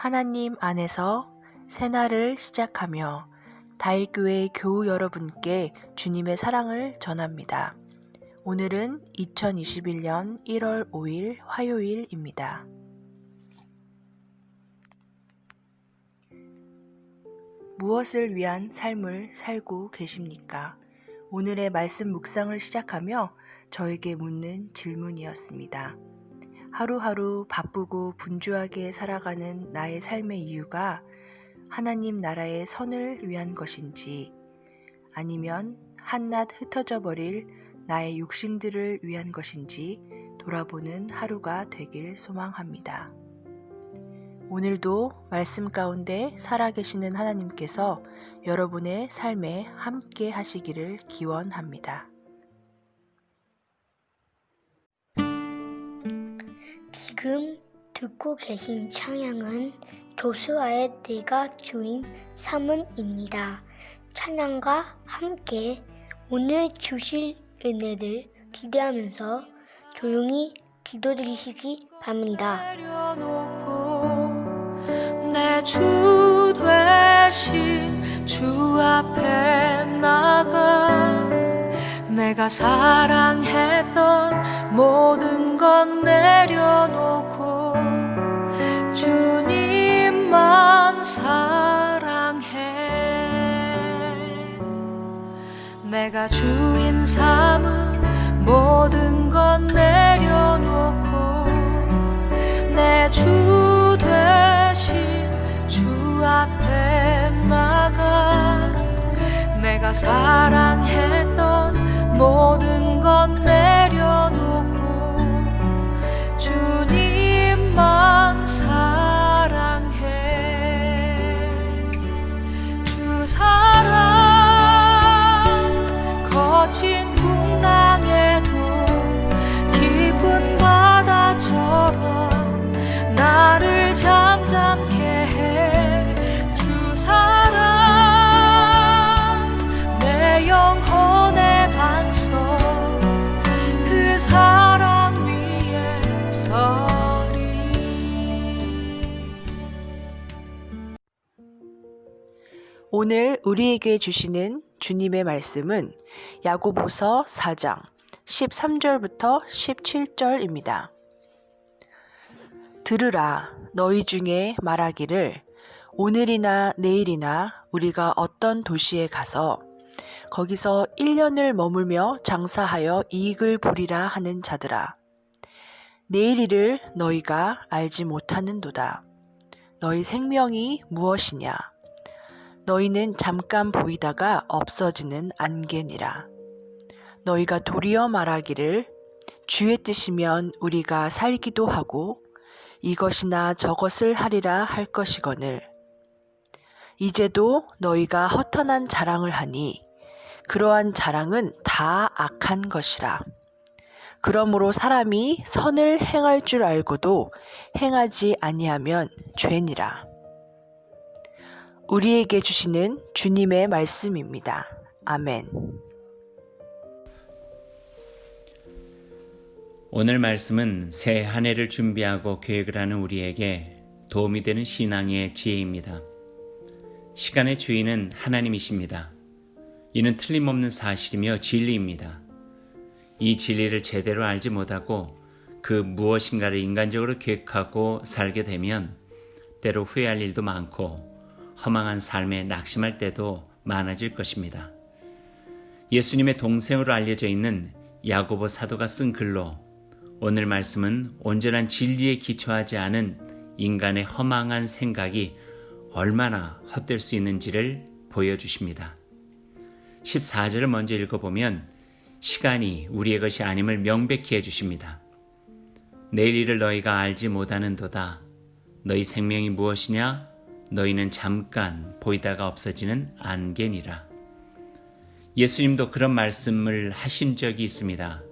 하나님 안에서 새날을 시작하며 다일교회 교우 여러분께 주님의 사랑을 전합니다. 오늘은 2021년 1월 5일 화요일입니다. 무엇을 위한 삶을 살고 계십니까? 오늘의 말씀 묵상을 시작하며 저에게 묻는 질문이었습니다. 하루하루 바쁘고 분주하게 살아가는 나의 삶의 이유가 하나님 나라의 선을 위한 것인지 아니면 한낱 흩어져 버릴 나의 욕심들을 위한 것인지 돌아보는 하루가 되길 소망합니다. 오늘도 말씀 가운데 살아계시는 하나님께서 여러분의 삶에 함께 하시기를 기원합니다. 지금 듣고 계신 찬양은 조수아의 내가 주인 사문입니다. 찬양과 함께 오늘 주실 은혜를 기대하면서 조용히 기도드리시기 바랍니다. 내주 되신 주 앞에 나가 내가 사랑했던 모든 건 내려놓고 주님만 사랑해. 내가 주인 삼은 모든 건 내려놓고 내주 되신 주 앞에 나가 내가 사랑했던 모든 건 내려놓 오늘 우리에게 주시는 주님의 말씀은 야고보서 4장 13절부터 17절입니다. 들으라 너희 중에 말하기를 오늘이나 내일이나 우리가 어떤 도시에 가서 거기서 1년을 머물며 장사하여 이익을 보리라 하는 자들아 내일이를 너희가 알지 못하는도다 너희 생명이 무엇이냐 너희는 잠깐 보이다가 없어지는 안개니라. 너희가 도리어 말하기를 주의 뜻이면 우리가 살기도 하고 이것이나 저것을 하리라 할 것이거늘. 이제도 너희가 허탄한 자랑을 하니 그러한 자랑은 다 악한 것이라. 그러므로 사람이 선을 행할 줄 알고도 행하지 아니하면 죄니라. 우리에게 주시는 주님의 말씀입니다. 아멘. 오늘 말씀은 새 한 해를 준비하고 계획을 하는 우리에게 도움이 되는 신앙의 지혜입니다. 시간의 주인은 하나님이십니다. 이는 틀림없는 사실이며 진리입니다. 이 진리를 제대로 알지 못하고 그 무엇인가를 인간적으로 계획하고 살게 되면 때로 후회할 일도 많고 허망한 삶에 낙심할 때도 많아질 것입니다. 예수님의 동생으로 알려져 있는 야고보 사도가 쓴 글로 오늘 말씀은 온전한 진리에 기초하지 않은 인간의 허망한 생각이 얼마나 헛될 수 있는지를 보여주십니다. 14절을 먼저 읽어보면 시간이 우리의 것이 아님을 명백히 해주십니다. 내일 일을 너희가 알지 못하는도다. 너희 생명이 무엇이냐? 너희는 잠깐 보이다가 없어지는 안개니라. 예수님도 그런 말씀을 하신 적이 있습니다.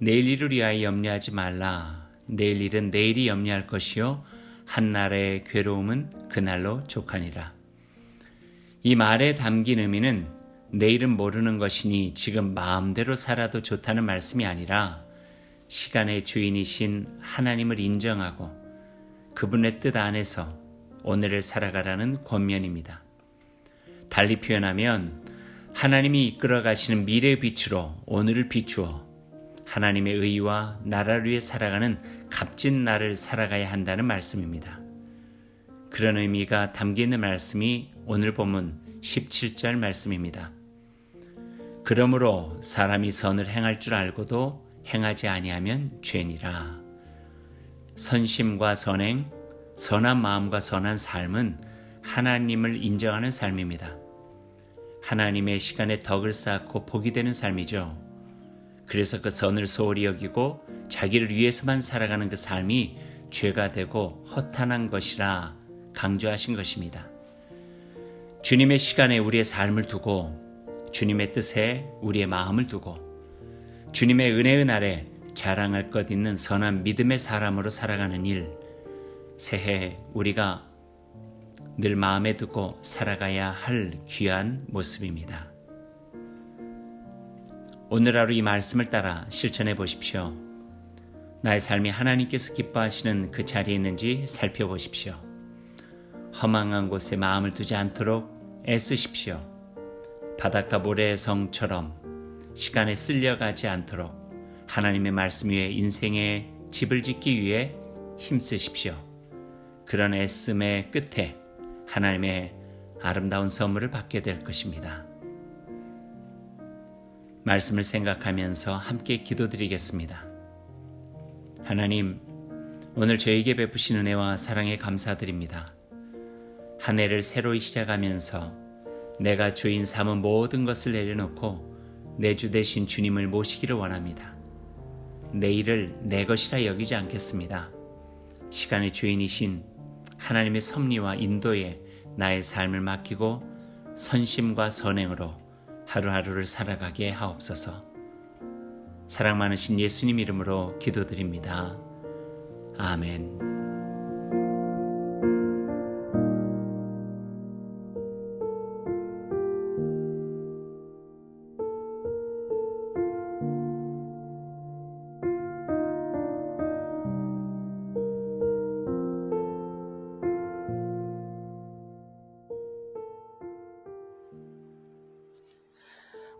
내일 일을 위하여 염려하지 말라. 내일 일은 내일이 염려할 것이요. 한날의 괴로움은 그날로 족하니라. 이 말에 담긴 의미는 내일은 모르는 것이니 지금 마음대로 살아도 좋다는 말씀이 아니라 시간의 주인이신 하나님을 인정하고 그분의 뜻 안에서 오늘을 살아가라는 권면입니다. 달리 표현하면 하나님이 이끌어 가시는 미래의 빛으로 오늘을 비추어 하나님의 의와 나라를 위해 살아가는 값진 날을 살아가야 한다는 말씀입니다. 그런 의미가 담겨 있는 말씀이 오늘 본문 17절 말씀입니다. 그러므로 사람이 선을 행할 줄 알고도 행하지 아니하면 죄니라. 선심과 선행, 선한 마음과 선한 삶은 하나님을 인정하는 삶입니다. 하나님의 시간에 덕을 쌓고 복이 되는 삶이죠. 그래서 그 선을 소홀히 여기고 자기를 위해서만 살아가는 그 삶이 죄가 되고 허탄한 것이라 강조하신 것입니다. 주님의 시간에 우리의 삶을 두고 주님의 뜻에 우리의 마음을 두고 주님의 은혜의 날에 자랑할 것 있는 선한 믿음의 사람으로 살아가는 일, 새해 우리가 늘 마음에 두고 살아가야 할 귀한 모습입니다. 오늘 하루 이 말씀을 따라 실천해 보십시오. 나의 삶이 하나님께서 기뻐하시는 그 자리에 있는지 살펴보십시오. 허망한 곳에 마음을 두지 않도록 애쓰십시오. 바닷가 모래의 성처럼 시간에 쓸려가지 않도록 하나님의 말씀 위에 인생의 집을 짓기 위해 힘쓰십시오. 그런 애씀의 끝에 하나님의 아름다운 선물을 받게 될 것입니다. 말씀을 생각하면서 함께 기도드리겠습니다. 하나님, 오늘 저에게 베푸신 은혜와 사랑에 감사드립니다. 한 해를 새로이 시작하면서 내가 주인 삼은 모든 것을 내려놓고 내 주 대신 주님을 모시기를 원합니다. 내일을 내 것이라 여기지 않겠습니다. 시간의 주인이신 하나님의 섭리와 인도에 나의 삶을 맡기고 선심과 선행으로 하루하루를 살아가게 하옵소서. 사랑 많으신 예수님 이름으로 기도드립니다. 아멘.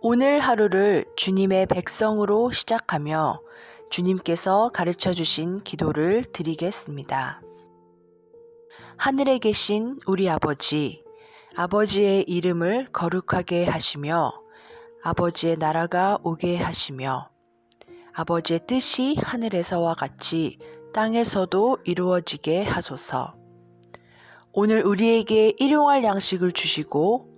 오늘 하루를 주님의 백성으로 시작하며 주님께서 가르쳐 주신 기도를 드리겠습니다. 하늘에 계신 우리 아버지, 아버지의 이름을 거룩하게 하시며 아버지의 나라가 오게 하시며 아버지의 뜻이 하늘에서와 같이 땅에서도 이루어지게 하소서. 오늘 우리에게 일용할 양식을 주시고